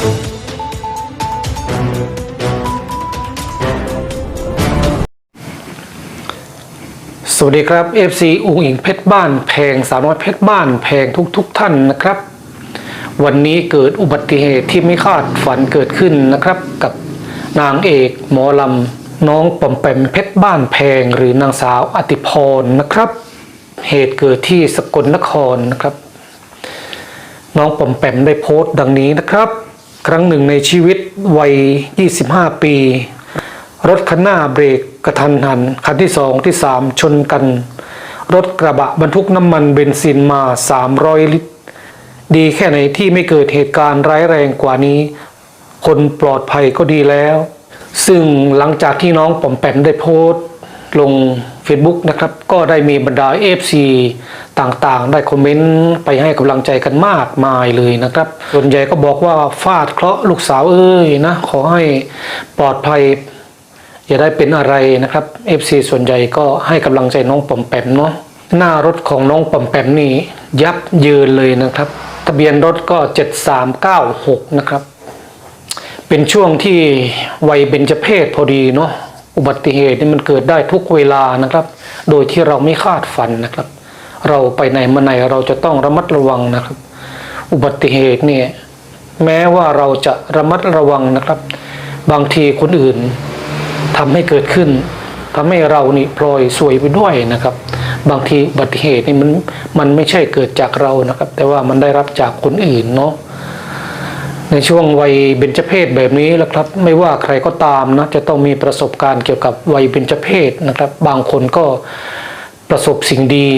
สวัสดีครับ FC อุงอิงเพชรบ้านแพงสาวน้อยเพชรบ้านแพงทุกทุกท่านนะครับ วันนี้เกิดอุบัติเหตุที่ไม่คาดฝันเกิดขึ้นนะครับ กับนางเอกหมอลำน้องปอมแปมเพชรบ้านแพงหรือนางสาวอติพรนะครับ เหตุเกิดที่สกลนครนะครับ น้องปอมแปมได้โพสต์ดังนี้นะครับ ครั้งหนึ่งในชีวิตวัย 25 ปี รถคันหน้าเบรกกระทันหัน คันที่สองที่สามชนกัน รถกระบะบรรทุกน้ำมันเบนซินมา 300 ลิตร ดีแค่ไหนที่ไม่เกิดเหตุการณ์ร้ายแรงกว่านี้ คนปลอดภัยก็ดีแล้ว ซึ่งหลังจากที่น้องปอมแปมได้โพสต์ ลง Facebook นะครับ ก็ได้มีบรรดา FC ต่างๆ ได้คอมเมนต์ไปให้กำลังใจกันมากมายเลยนะครับ ส่วนใหญ่ก็บอกว่าฟาดเคราะห์ลูกสาวเอ้ยนะ ขอให้ปลอดภัย อย่าได้เป็นอะไรนะครับ FC ส่วนใหญ่ก็ให้กำลังใจน้องปอมแปมเนาะหน้ารถของน้องปอมแปมนี่ยับเยินเลยนะครับ ทะเบียนรถก็ 7396 นะครับ เป็นช่วงที่วัยเบญจเพศพอดีเนาะ อุบัติเหตุนี่มันเกิดได้ทุกเวลานะครับ โดยที่เราไม่คาดฝันนะครับ เราไปไหนมาไหนเราจะต้องระมัดระวังนะครับ อุบัติเหตุเนี่ยแม้ว่าเราจะระมัดระวังนะครับ บางทีคนอื่นทำให้เกิดขึ้นทำให้เรานี่พลอยสวยไปด้วยนะครับ บางทีอุบัติเหตุนี่มันมันไม่ใช่เกิดจากเรานะครับ แต่ว่ามันได้รับจากคนอื่นเนาะ ในช่วงวัยเบญจเพศแบบนี้แหละครับ ไม่ว่าใครก็ตามนะจะต้องมีประสบการณ์เกี่ยวกับวัยเบญจเพศนะครับ บางคนก็ประสบสิ่งดี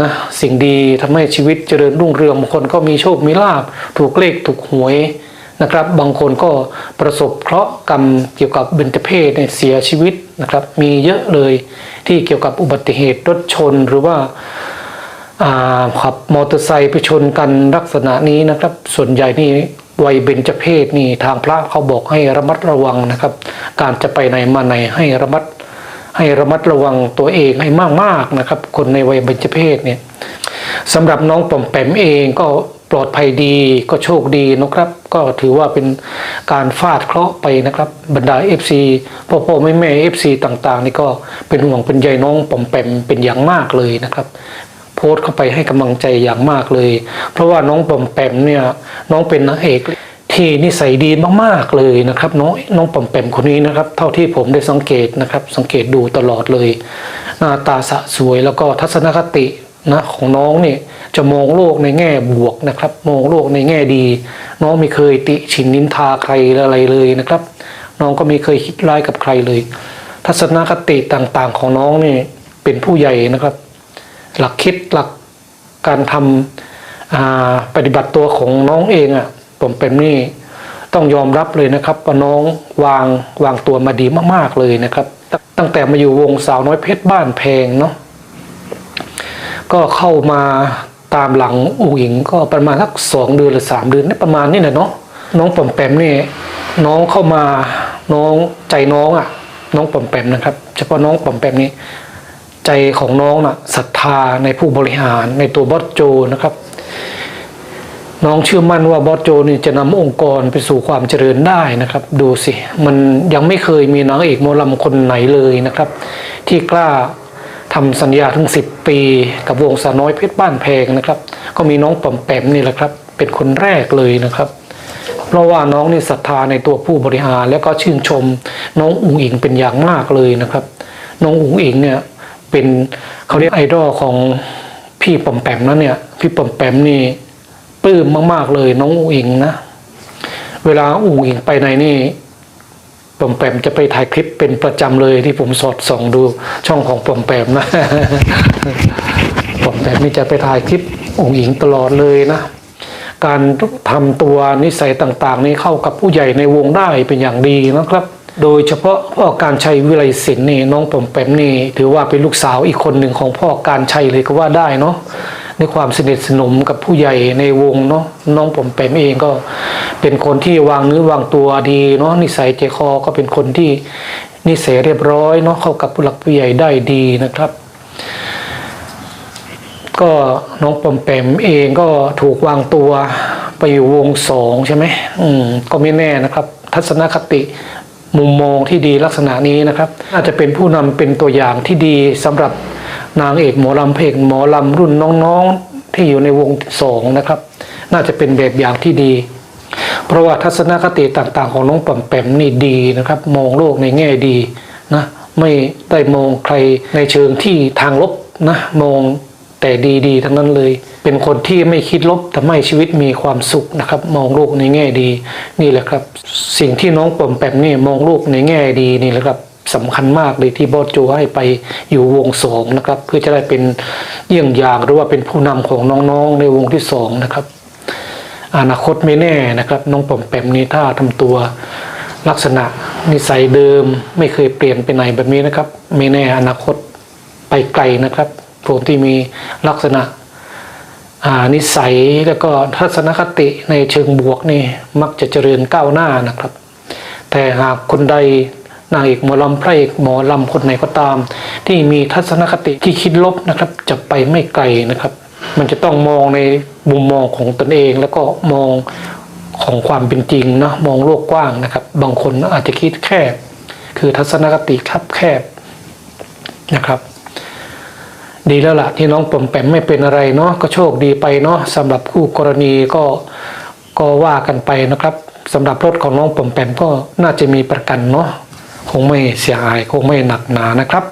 นะสิ่งดีทำให้ชีวิตเจริญรุ่งเรืองบางคนก็มีโชคมีลาภถูกเลขถูกหวยนะครับ บางคนก็ประสบเคราะห์กรรมเกี่ยวกับเบญจเพศเนี่ยเสียชีวิตนะครับ มีเยอะเลยที่เกี่ยวกับอุบัติเหตุรถชนหรือว่าอ่าขับมอเตอร์ไซค์ไปชนกันลักษณะนี้นะครับ ส่วนใหญ่นี่ วัยเบญจเพศนี่ทางพระเขาบอกให้ระมัดระวังนะครับ การจะไปไหนมาไหนให้ระมัดให้ระมัดระวังตัวเองให้มากๆนะครับ คนในวัยเบญจเพศเนี่ยสำหรับน้องปอมแปมเองก็ปลอดภัยดีก็โชคดีนะครับ ก็ถือว่าเป็นการฟาดเคราะห์ไปนะครับ บรรดา FC พ่อพ่อแม่แม่ FC ต่างๆ นี่ก็เป็นห่วงเป็นใยน้องปอมแปมเป็นอย่างมากเลยนะครับ โพสต์เข้าไปให้กำลังใจอย่างมากเลย เพราะว่าน้องปอมแปมเนี่ยน้องเป็นนางเอกที่นิสัยดีมากๆเลยนะครับน้องน้องปอมแปมคนนี้นะครับ เท่าที่ผมได้สังเกตนะครับ สังเกตดูตลอดเลย หน้าตาสะสวยแล้วก็ทัศนคตินะของน้องเนี่ยจะมองโลกในแง่บวกนะครับ มองโลกในแง่ดี น้องไม่เคยติฉินนินทาใครอะไรเลยนะครับ น้องก็ไม่เคยคิดร้ายกับใครเลย ทัศนคติต่างๆของน้องนี่เป็นผู้ใหญ่นะครับ หลักคิดหลักการทำปฏิบัติตัวของน้องเองอะ่ะผมเป็นนี่ต้องยอมรับเลยนะครับว่าน้องวางวางตัวมาดีมากๆเลยนะครับตตั้งแต่มาอยู่วงสาวน้อยเพชรบ้านแพงเนาะก็เข้ามาตามหลังอุ๋งอิงก็ประมาณสักสองเดือนหรือสามเดือนนี่ประมาณนี้แหละเนาะน้องปอมแปมนี่น้องเข้ามาน้องใจน้องอะ่ะ น้องปอมแปมนะครับ เฉพาะน้องปอมแปมนี่ ใจของน้องน่ะศรัทธาในผู้บริหารในตัวบอสโจนะครับ น้องเชื่อมั่นว่าบอสโจนี่จะนำองค์กรไปสู่ความเจริญได้นะครับ ดูสิมันยังไม่เคยมีนางเอกหมอลำคนไหนเลยนะครับ ที่กล้าทำสัญญาถึง 10 ปี กับวงสาน้อยเพชรบ้านแพงนะครับ ก็มีน้องปอมแปมนี่แหละครับ เป็นคนแรกเลยนะครับ เพราะว่าน้องนี่ศรัทธาในตัวผู้บริหาร แล้วก็ชื่นชมน้องอุ๋งอิงเป็นอย่างมากเลยนะครับ น้องอุ๋งอิงเนี่ย เป็นเขาเรียกไอดอลของพี่ปอมแปมนะเนี่ย พี่ปอมแปมนี่ปลื้มมาก ๆ เลยน้องอุ๋งอิงนะ เวลาอุ๋งอิงไปไหนนี่ปอมแปมจะไปถ่ายคลิปเป็นประจำเลยที่ผมสอดส่องดูช่องของปอมแปมนะปอมแปมนี่จะไปถ่ายคลิปอุ๋งอิงตลอดเลยนะ การทำตัวนิสัยต่าง ๆ นี้เข้ากับผู้ใหญ่ในวงได้เป็นอย่างดีนะครับ โดยเฉพาะพ่อการชัยวิไลศิลป์นี่น้องปอมแปมนี่ถือว่าเป็นลูกสาวอีกคนหนึ่งของพ่อการชัยเลยก็ว่าได้เนาะในความสนิทสนมกับผู้ใหญ่ในวงเนาะน้องปอมแปมเองก็เป็นคนที่วางเนื้อวางตัวดีเนาะนิสัยใจคอก็เป็นคนที่นิสัยเรียบร้อยเนาะเข้ากับผู้หลักผู้ใหญ่ได้ดีนะครับ ก็น้องปอมแปมเองก็ถูกวางตัวไปอยู่วงสองใช่ไหมอืมก็ไม่แน่นะครับ ทัศนคติ มุมมองที่ดีลักษณะนี้นะครับอาจจะเป็นผู้นำเป็นตัวอย่างที่ดีสำหรับนางเอกหมอลำเพลงหมอลำรุ่นน้องๆที่อยู่ในวงสองนะครับ น่าจะเป็นแบบอย่างที่ดี เพราะว่าทัศนคติต่างๆ ของน้องป๋อมแปมนี่ดีนะครับ มองโลกในแง่ดีนะไม่ได้มองใครในเชิงที่ทางลบนะมอง แต่ดีๆ ทั้งนั้นเลย เป็นคนที่ไม่คิดลบทำให้ชีวิตมีความสุขนะครับ มองโลกในแง่ดี นี่แหละครับ สิ่งที่น้องป๋อมแปมนี่มองโลกในแง่ดีนี่แหละครับสำคัญมากเลยที่บอสโจให้ไปอยู่วงสองนะครับเพื่อจะได้เป็นเยี่ยงอย่างหรือว่าเป็นผู้นำของน้องๆในวงที่สองนะครับ อนาคตไม่แน่นะครับ น้องปอมแปมนี้ถ้าทำตัวลักษณะนิสัยเดิมไม่เคยเปลี่ยนไปไหนแบบนี้นะครับ ไม่แน่อนาคตไปไกลนะครับ คนที่มีลักษณะนิสัยแล้วก็ทัศนคติในเชิงบวกนี่มักจะเจริญก้าวหน้านะครับ แต่หากคนใดนางเอกหมอลำพระเอกหมอลำคนไหนก็ตาม ที่มีทัศนคติที่คิดลบนะครับ จะไปไม่ไกลนะครับ มันจะต้องมองในมุมมองของตนเอง แล้วก็มองของความเป็นจริงเนาะมองโลกกว้างนะครับ บางคนอาจจะคิดแคบ คือทัศนคติคับแคบนะครับ ดีแล้วล่ะที่น้องปมแปมไม่เป็นอะไรเนาะก็โชคดีไปเนาะสำหรับคู่กรณีก็ก็ว่ากันไปนะครับสำหรับรถของน้องปมแปมก็น่าจะมีประกันเนาะคงไม่เสียหายคงไม่หนักหนานะครับ